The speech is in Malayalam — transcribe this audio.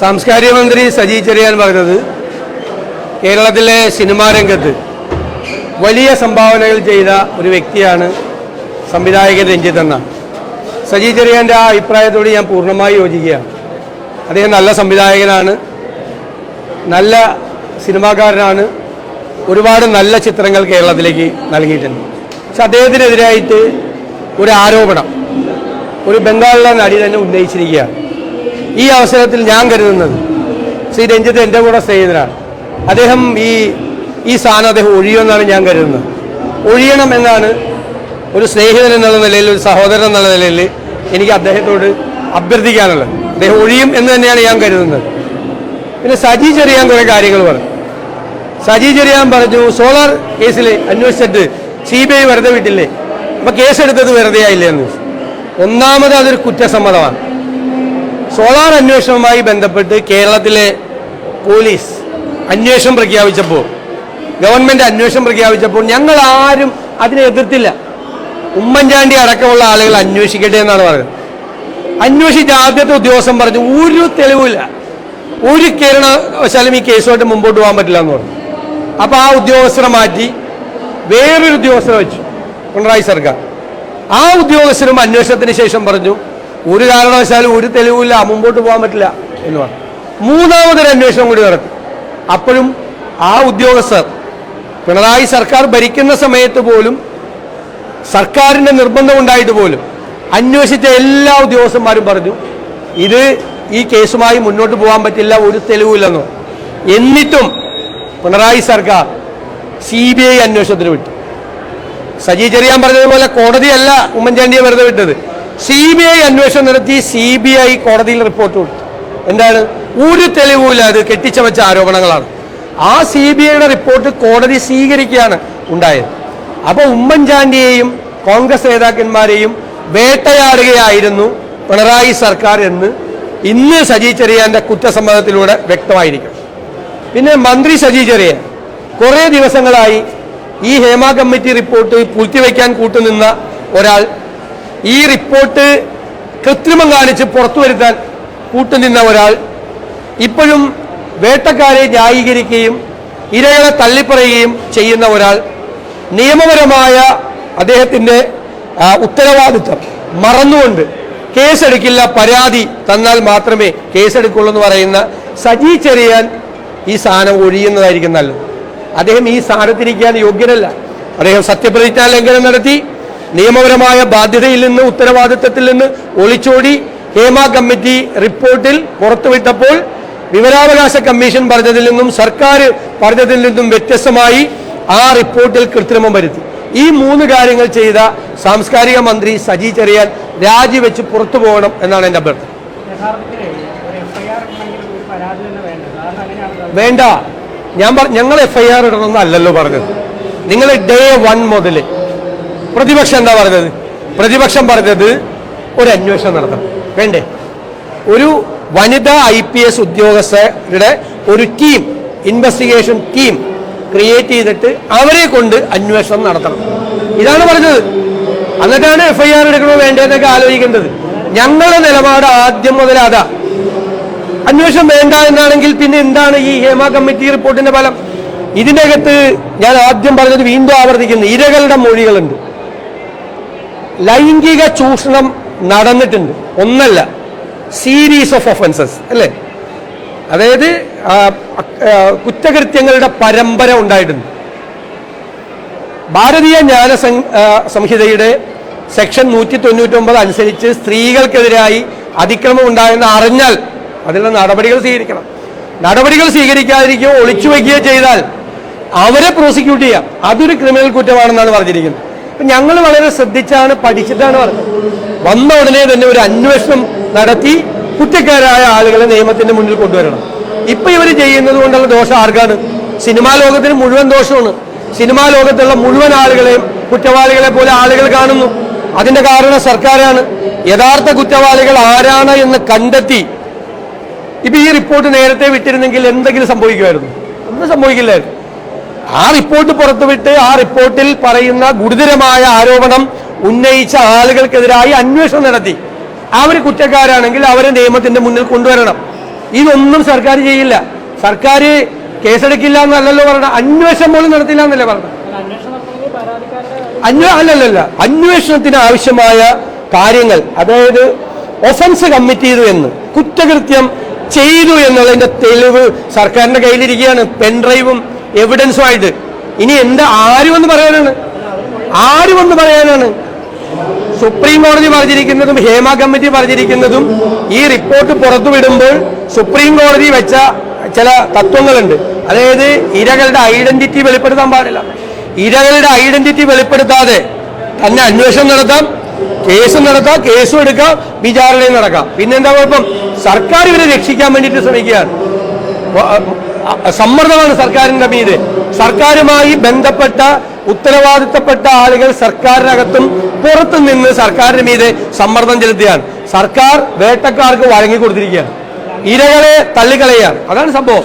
സാംസ്കാരിക മന്ത്രി സജി ചെറിയാൻ പറഞ്ഞത് കേരളത്തിലെ സിനിമാ രംഗത്ത് വലിയ സംഭാവനകൾ ചെയ്ത ഒരു വ്യക്തിയാണ് സംവിധായകൻ രഞ്ജിത്ത് എന്ന സജി ചെറിയാന്റെ ആ അഭിപ്രായത്തോട് ഞാൻ പൂർണമായി യോജിക്കുകയാണ്. അദ്ദേഹം നല്ല സംവിധായകനാണ് നല്ല സിനിമാക്കാരനാണ് ഒരുപാട് നല്ല ചിത്രങ്ങൾ കേരളത്തിലേക്ക് നൽകിയിട്ടുണ്ട്. പക്ഷെ അദ്ദേഹത്തിനെതിരായിട്ട് ഒരു ആരോപണം ഒരു ബംഗാളിലെ നടി തന്നെ ഉന്നയിച്ചിരിക്കുകയാണ്. ഈ അവസരത്തിൽ ഞാൻ കരുതുന്നത്. ശ്രീ രഞ്ജിത്ത് എന്റെ കൂടെ സ്നേഹിതനാണ് അദ്ദേഹം ഈ ഈ സ്ഥാനം അദ്ദേഹം ഒഴിയുമെന്നാണ് ഞാൻ കരുതുന്നത്. ഒഴിയണം എന്നാണ് ഒരു സ്നേഹിതൻ എന്നുള്ള നിലയിൽ ഒരു സഹോദരൻ എന്നുള്ള നിലയിൽ എനിക്ക് അദ്ദേഹത്തോട് അഭ്യർത്ഥിക്കാനുള്ളത്. അദ്ദേഹം ഒഴിയും എന്ന് തന്നെയാണ് ഞാൻ കരുതുന്നത്. പിന്നെ സജി ചെറിയാൻ കുറേ കാര്യങ്ങൾ പറഞ്ഞു. സജി ചെറിയാൻ പറഞ്ഞു സോളാർ കേസിൽ അന്വേഷിച്ചിട്ട് സി ബി ഐ വെറുതെ വിട്ടില്ലേ? അപ്പൊ കേസെടുത്തത് വെറുതെ ആയില്ലേ എന്ന്. ഒന്നാമത് അതൊരു കുറ്റസമ്മതമാണ്. സോളാർ അന്വേഷണവുമായി ബന്ധപ്പെട്ട് കേരളത്തിലെ പോലീസ് അന്വേഷണം പ്രഖ്യാപിച്ചപ്പോൾ ഗവൺമെന്റ് അന്വേഷണം പ്രഖ്യാപിച്ചപ്പോൾ ഞങ്ങൾ ആരും അതിനെ എതിർത്തില്ല. ഉമ്മൻചാണ്ടി അടക്കമുള്ള ആളുകൾ അന്വേഷിക്കട്ടെ എന്നാണ് പറയുന്നത് അന്വേഷിച്ച ആദ്യത്തെ ഉദ്യോഗസ്ഥൻ പറഞ്ഞു ഒരു തെളിവില്ല ഒരു കാരണവശാലും ഈ കേസുമായിട്ട് മുമ്പോട്ട് പോകാൻ പറ്റില്ല എന്ന് പറഞ്ഞു. അപ്പൊ ആ ഉദ്യോഗസ്ഥരെ മാറ്റി വേറൊരു ഉദ്യോഗസ്ഥരെ വെച്ചു പിണറായി സർക്കാർ. ആ ഉദ്യോഗസ്ഥരും അന്വേഷണത്തിന് ശേഷം പറഞ്ഞു ഒരു കാരണവശാലും ഒരു തെളിവില്ല മുമ്പോട്ട് പോകാൻ പറ്റില്ല എന്ന് പറഞ്ഞു. മൂന്നാമതൊരു അന്വേഷണം കൂടി നടത്തി. അപ്പോഴും ആ ഉദ്യോഗസ്ഥർ പിണറായി സർക്കാർ ഭരിക്കുന്ന സമയത്ത് പോലും സർക്കാരിന്റെ നിർബന്ധം ഉണ്ടായിട്ട് പോലും അന്വേഷിച്ച എല്ലാ ഉദ്യോഗസ്ഥന്മാരും പറഞ്ഞു ഇത് ഈ കേസുമായി മുന്നോട്ട് പോകാൻ പറ്റില്ല ഒരു തെളിവില്ലെന്ന് എന്നിട്ടും പിണറായി സർക്കാർ സി ബി ഐ അന്വേഷണത്തിന് വിട്ടു. സജി ചെറിയാൻ പറഞ്ഞതുപോലെ കോടതിയല്ല ഉമ്മൻചാണ്ടിയെ വെറുതെ വിട്ടത്. സി ബി ഐ അന്വേഷണം നടത്തി സി ബി ഐ കോടതിയിൽ റിപ്പോർട്ട് കൊടുത്തു. എന്താണ്? ഒരു തെളിവുമില്ലാതെ കെട്ടിച്ചമച്ച ആരോപണങ്ങളാണ്. ആ സി ബി ഐയുടെ റിപ്പോർട്ട് കോടതി സ്വീകരിക്കുകയാണ് ഉണ്ടായത്. അപ്പൊ ഉമ്മൻചാണ്ടിയെയും കോൺഗ്രസ് നേതാക്കന്മാരെയും വേട്ടയാടുകയായിരുന്നു പിണറായി സർക്കാർ എന്ന് ഇന്ന് സജി ചെറിയാന്റെ കുറ്റസമ്മതത്തിലൂടെ വ്യക്തമായിരിക്കും പിന്നെ മന്ത്രി സജി ചെറിയാൻ കുറേ ദിവസങ്ങളായി ഈ ഹേമ കമ്മിറ്റി റിപ്പോർട്ട് പൂഴ്ത്തിവെക്കാൻ കൂട്ടുനിന്ന ഒരാൾ ഈ റിപ്പോർട്ട് കൃത്രിമം കാണിച്ച് പുറത്തു വരുത്താൻ കൂട്ടുനിന്ന ഒരാൾ ഇപ്പോഴും വേട്ടക്കാരെ ന്യായീകരിക്കുകയും ഇരകളെ തള്ളിപ്പറയുകയും ചെയ്യുന്ന ഒരാൾ നിയമപരമായ അദ്ദേഹത്തിന്റെ ഉത്തരവാദിത്വം. മറന്നുകൊണ്ട് കേസെടുക്കില്ല പരാതി തന്നാൽ മാത്രമേ കേസെടുക്കുള്ളൂ എന്ന് പറയുന്ന സജി ചെറിയാൻ ഈ സ്ഥാനം ഒഴിയുന്നതായിരിക്കും നല്ലത്. അദ്ദേഹം ഈ സ്ഥാനത്തിരിക്കാൻ യോഗ്യനല്ല അദ്ദേഹം സത്യപ്രതിജ്ഞാ ലംഘനം നടത്തി. നിയമപരമായ ബാധ്യതയിൽ നിന്ന് ഉത്തരവാദിത്തത്തിൽ നിന്ന് ഒളിച്ചോടി ഹേമ കമ്മിറ്റി റിപ്പോർട്ടിൽ പുറത്തുവിട്ടപ്പോൾ വിവരാവകാശ കമ്മീഷൻ പറഞ്ഞതിൽ നിന്നും സർക്കാർ പറഞ്ഞതിൽ നിന്നും വ്യത്യസ്തമായി ആ റിപ്പോർട്ടിൽ കൃത്രിമം വരുത്തി. ഈ മൂന്ന് കാര്യങ്ങൾ ചെയ്ത സാംസ്കാരിക മന്ത്രി സജി ചെറിയാൻ രാജിവെച്ച് പുറത്തു പോകണം എന്നാണ് എന്റെ അഭ്യർത്ഥന. വേണ്ട? ഞാൻ ഞങ്ങൾ എഫ് ഐ ആർ ഇടണമെന്നല്ലല്ലോ പറഞ്ഞത്. നിങ്ങൾ ഡേ വൺ മുതൽ പ്രതിപക്ഷം എന്താ പറഞ്ഞത് പ്രതിപക്ഷം പറഞ്ഞത് ഒരു അന്വേഷണം നടത്തണം. വേണ്ടേ? ഒരു വനിതാ ഐ പി എസ് ഉദ്യോഗസ്ഥരുടെ ഒരു ടീം ഇൻവെസ്റ്റിഗേഷൻ ടീം ക്രിയേറ്റ് ചെയ്തിട്ട് അവരെ കൊണ്ട് അന്വേഷണം നടത്തണം. ഇതാണ് പറഞ്ഞത്. എന്നിട്ടാണ് എഫ് ഐ ആർ എടുക്കണോ വേണ്ടതെന്നൊക്കെ ആലോചിക്കേണ്ടത്. ഞങ്ങളുടെ നിലപാട് ആദ്യം മുതൽ അതാ. അന്വേഷണം വേണ്ട എന്നാണെങ്കിൽ പിന്നെ എന്താണ് ഈ ഹേമ കമ്മിറ്റി റിപ്പോർട്ടിന്റെ ഫലം? ഇതിന്റെ അകത്ത് ഞാൻ ആദ്യം പറഞ്ഞത് വീണ്ടും ആവർത്തിക്കുന്നു. ഇരകളുടെ മൊഴികളുണ്ട്. ലൈംഗിക ചൂഷണം നടന്നിട്ടുണ്ട്. ഒന്നല്ല സീരീസ് ഓഫ് ഒഫൻസസ് അല്ലേ? അതായത് കുറ്റകൃത്യങ്ങളുടെ പരമ്പര ഉണ്ടായിട്ടുണ്ട്. ഭാരതീയ ജ്ഞാന സംഹിതയുടെ സെക്ഷൻ നൂറ്റി തൊണ്ണൂറ്റൊമ്പത് അനുസരിച്ച് സ്ത്രീകൾക്കെതിരായി അതിക്രമം ഉണ്ടായെന്ന് അറിഞ്ഞാൽ അതിനുള്ള നടപടികൾ സ്വീകരിക്കണം. നടപടികൾ സ്വീകരിക്കാതിരിക്കുകയോ ഒളിച്ചു വയ്ക്കുകയോ ചെയ്താൽ അവരെ പ്രോസിക്യൂട്ട് ചെയ്യാം അതൊരു ക്രിമിനൽ കുറ്റമാണെന്നാണ് പറഞ്ഞിരിക്കുന്നത്. ഞങ്ങൾ വളരെ ശ്രദ്ധിച്ചാണ് പഠിച്ചിട്ടാണ് പറഞ്ഞത്. വന്ന ഉടനെ തന്നെ ഒരു അന്വേഷണം നടത്തി കുറ്റക്കാരായ ആളുകളെ നിയമത്തിന്റെ മുന്നിൽ കൊണ്ടുവരണം. ഇപ്പൊ ഇവർ ചെയ്യുന്നത് കൊണ്ടുള്ള ദോഷം ആർക്കാണ്? സിനിമാ ലോകത്തിന് മുഴുവൻ ദോഷമാണ്. സിനിമാ ലോകത്തുള്ള മുഴുവൻ ആളുകളെയും കുറ്റവാളികളെ പോലെ ആളുകൾ കാണുന്നു. അതിന്റെ കാരണം സർക്കാരാണ്. യഥാർത്ഥ കുറ്റവാളികൾ ആരാണ് എന്ന് കണ്ടെത്തി ഇപ്പൊ ഈ റിപ്പോർട്ട് നേരത്തെ വിട്ടിരുന്നെങ്കിൽ എന്തെങ്കിലും സംഭവിക്കുമായിരുന്നു. ഒന്നും സംഭവിക്കില്ലായിരുന്നു. ആ റിപ്പോർട്ട് പുറത്തുവിട്ട് ആ റിപ്പോർട്ടിൽ പറയുന്ന ഗുരുതരമായ ആരോപണം ഉന്നയിച്ച ആളുകൾക്കെതിരായി അന്വേഷണം നടത്തി. അവർ കുറ്റക്കാരാണെങ്കിൽ അവരെ നിയമത്തിന്റെ മുന്നിൽ കൊണ്ടുവരണം. ഇതൊന്നും സർക്കാർ ചെയ്യില്ല. സർക്കാർ കേസെടുക്കില്ല എന്നല്ലല്ലോ പറഞ്ഞ അന്വേഷണം പോലും നടത്തില്ല എന്നല്ലേ പറഞ്ഞത്. അന്വേ അല്ലല്ലല്ല. അന്വേഷണത്തിന് ആവശ്യമായ കാര്യങ്ങൾ അതായത് ഒഫൻസ് കമ്മിറ്റ് ചെയ്തു എന്ന് കുറ്റകൃത്യം ചെയ്തു എന്നുള്ളതിന്റെ തെളിവ് സർക്കാരിന്റെ കയ്യിലിരിക്കുകയാണ്. പെൻഡ്രൈവും എവിഡൻസും ആയിട്ട്. ഇനി എന്താ ആര് വന്ന് പറയാനാണ്? ആര് വന്ന് പറയാനാണ്. സുപ്രീം കോടതി പറഞ്ഞിരിക്കുന്നതും ഹേമ കമ്മിറ്റി പറഞ്ഞിരിക്കുന്നതും ഈ റിപ്പോർട്ട് പുറത്തുവിടുമ്പോൾ സുപ്രീം കോടതി വെച്ച ചില തത്വങ്ങളുണ്ട്. അതായത് ഇരകളുടെ ഐഡന്റിറ്റി വെളിപ്പെടുത്താൻ പാടില്ല. ഇരകളുടെ ഐഡന്റിറ്റി വെളിപ്പെടുത്താതെ തന്നെ അന്വേഷണം നടത്താം കേസ് നടത്താം കേസും എടുക്കാം വിചാരണയും നടക്കാം. പിന്നെന്താ കുഴപ്പം? സർക്കാർ ഇവരെ രക്ഷിക്കാൻ വേണ്ടിയിട്ട് ശ്രമിക്കുകയാണ്. സമ്മർദ്ദമാണ് സർക്കാരിന്റെ മീത്. സർക്കാരുമായി ബന്ധപ്പെട്ട ഉത്തരവാദിത്തപ്പെട്ട ആളുകൾ സർക്കാരിനകത്തും പുറത്തു നിന്ന് സർക്കാരിന് മീതെ സമ്മർദ്ദം ചെലുത്തുകയാണ്. സർക്കാർ വേട്ടക്കാർക്ക് വഴങ്ങി കൊടുത്തിരിക്കുകയാണ്. ഇരകളെ തള്ളിക്കളയാണ് അതാണ് സംഭവം.